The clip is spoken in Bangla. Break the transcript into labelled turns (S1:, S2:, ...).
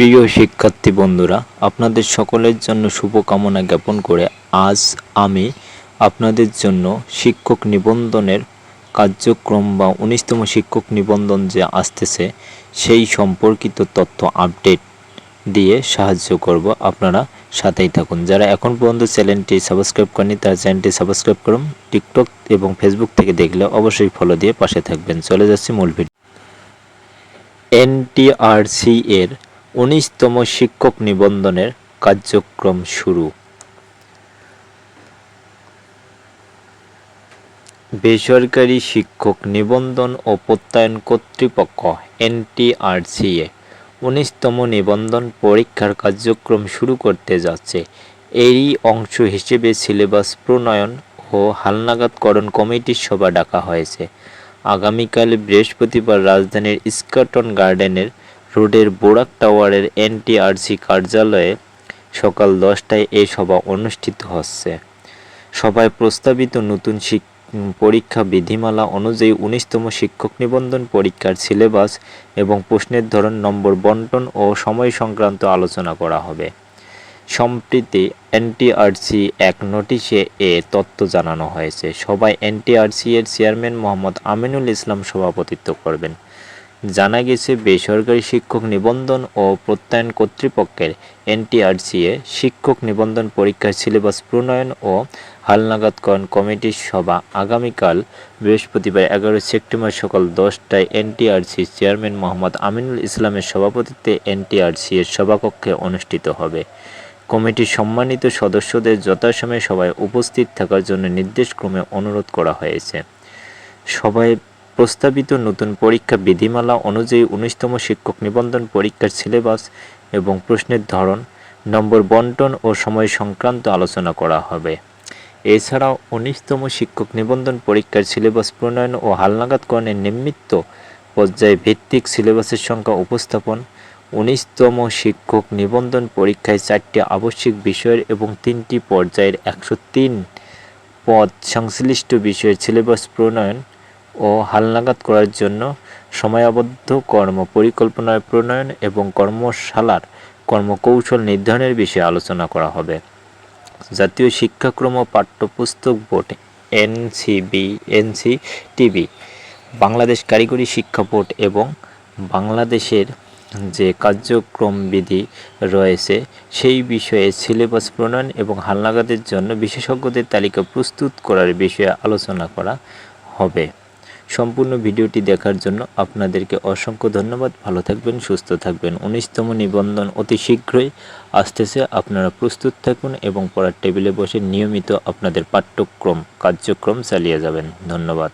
S1: প্রিয় শিক্ষার্থী বন্ধুরা, আপনাদের সকলের জন্য শুভকামনা জ্ঞাপন করে আজ আমি আপনাদের জন্য শিক্ষক নিবন্ধনের কার্যক্রম বা উনিশতম শিক্ষক নিবন্ধন যে আসতেছে, সেই সম্পর্কিত তথ্য আপডেট দিয়ে সাহায্য করব। আপনারা সাথেই থাকুন। যারা এখন পর্যন্ত চ্যানেলটি সাবস্ক্রাইব করেনি তারা চ্যানেলটি সাবস্ক্রাইব করুন। টিকটক এবং ফেসবুক থেকে দেখলে অবশ্যই ফলো দিয়ে পাশে থাকবেন। চলে যাচ্ছি মূল ভিডিও। এনটিআরসি এর উনিশতম শিক্ষক নিবন্ধনের কার্যক্রম শুরু। বেসরকারি শিক্ষক নিবন্ধন ও প্রত্যয়ন কর্তৃপক্ষ, এনটিআরসিএ, উনিশতম নিবন্ধন পরীক্ষার কার্যক্রম শুরু করতে যাচ্ছে। এরই অংশ হিসেবে সিলেবাস প্রণয়ন ও হালনাগাদকরণ কমিটির সভা ডাকা হয়েছে। আগামীকাল বৃহস্পতিবার রাজধানীর ইস্কাটন গার্ডেনের রোডের বোরাক টাওয়ারের এনটিআরসি কার্যালয়ে সকাল দশটায় এই সভা অনুষ্ঠিত হচ্ছে। সভায় প্রস্তাবিত নতুন পরীক্ষা বিধিমালা অনুযায়ী উনিশতম শিক্ষক নিবন্ধন পরীক্ষার সিলেবাস এবং প্রশ্নের ধরন, নম্বর বন্টন ও সময় সংক্রান্ত আলোচনা করা হবে। সম্প্রতি এনটিআরসি এক নোটিশে এ তথ্য জানানো হয়েছে। সবাই এনটিআরসি এর চেয়ারম্যান মোহাম্মদ আমিনুল ইসলাম সভাপতিত্ব করবেন। জানা গেছে, বেসরকারি শিক্ষক নিবন্ধন ও প্রত্যয়ন কর্তৃপক্ষের এনটিআরসিএ শিক্ষক নিবন্ধন পরীক্ষার সিলেবাস প্রণয়ন ও হালনাগাদকরণ কমিটির সভা আগামীকাল বৃহস্পতিবার এগারো সেপ্টেম্বর সকাল দশটায় এনটিআরসি চেয়ারম্যান মোহাম্মদ আমিনুল ইসলামের সভাপতিত্বে এনটিআরসি এর সভাকক্ষে অনুষ্ঠিত হবে। কমিটির সম্মানিত সদস্যদের যথাসময়ে সভায় উপস্থিত থাকার জন্য নির্দেশক্রমে অনুরোধ করা হয়েছে। সভায় প্রস্তাবিত নতুন পরীক্ষা বিধিমালা অনুযায়ী উনিশতম শিক্ষক নিবন্ধন পরীক্ষার সিলেবাস এবং প্রশ্নের ধরন, নম্বর বন্টন ও সময় সংক্রান্ত আলোচনা করা হবে। এছাড়াও উনিশতম শিক্ষক নিবন্ধন পরীক্ষার সিলেবাস প্রণয়ন ও হালনাগাদকরণের নিমিত্ত পর্যায়ে ভিত্তিক সিলেবাসের সংখ্যা উপস্থাপন, উনিশতম শিক্ষক নিবন্ধন পরীক্ষায় চারটি আবশ্যিক বিষয়ের এবং তিনটি পর্যায়ের একশো তিন পদ সংশ্লিষ্ট বিষয়ের সিলেবাস প্রণয়ন ও হালনাগাদ করার জন্য সময়াবদ্ধ কর্ম পরিকল্পনার প্রণয়ন এবং কর্মশালার কর্মকৌশল নির্ধারণের বিষয়ে আলোচনা করা হবে। জাতীয় শিক্ষাক্রম পাঠ্যপুস্তক বোর্ড, এনসিবি, এনসিটিবি, বাংলাদেশ কারিগরি শিক্ষা বোর্ড এবং বাংলাদেশের যে কার্যক্রম বিধি রয়েছে, সেই বিষয়ে সিলেবাস প্রণয়ন এবং হালনাগাদের জন্য বিশেষজ্ঞদের তালিকা প্রস্তুত করার বিষয়ে আলোচনা করা হবে। সম্পূর্ণ ভিডিওটি দেখার জন্য আপনাদেরকে অসংখ্য ধন্যবাদ। ভালো থাকবেন, সুস্থ থাকবেন। উনিশতম নিবন্ধন অতি শীঘ্রই আসতেছে। আপনারা প্রস্তুত থাকুন এবং পড়ার টেবিলে বসে নিয়মিত আপনাদের পাঠ্যক্রম, কার্যক্রম চালিয়ে যাবেন। ধন্যবাদ।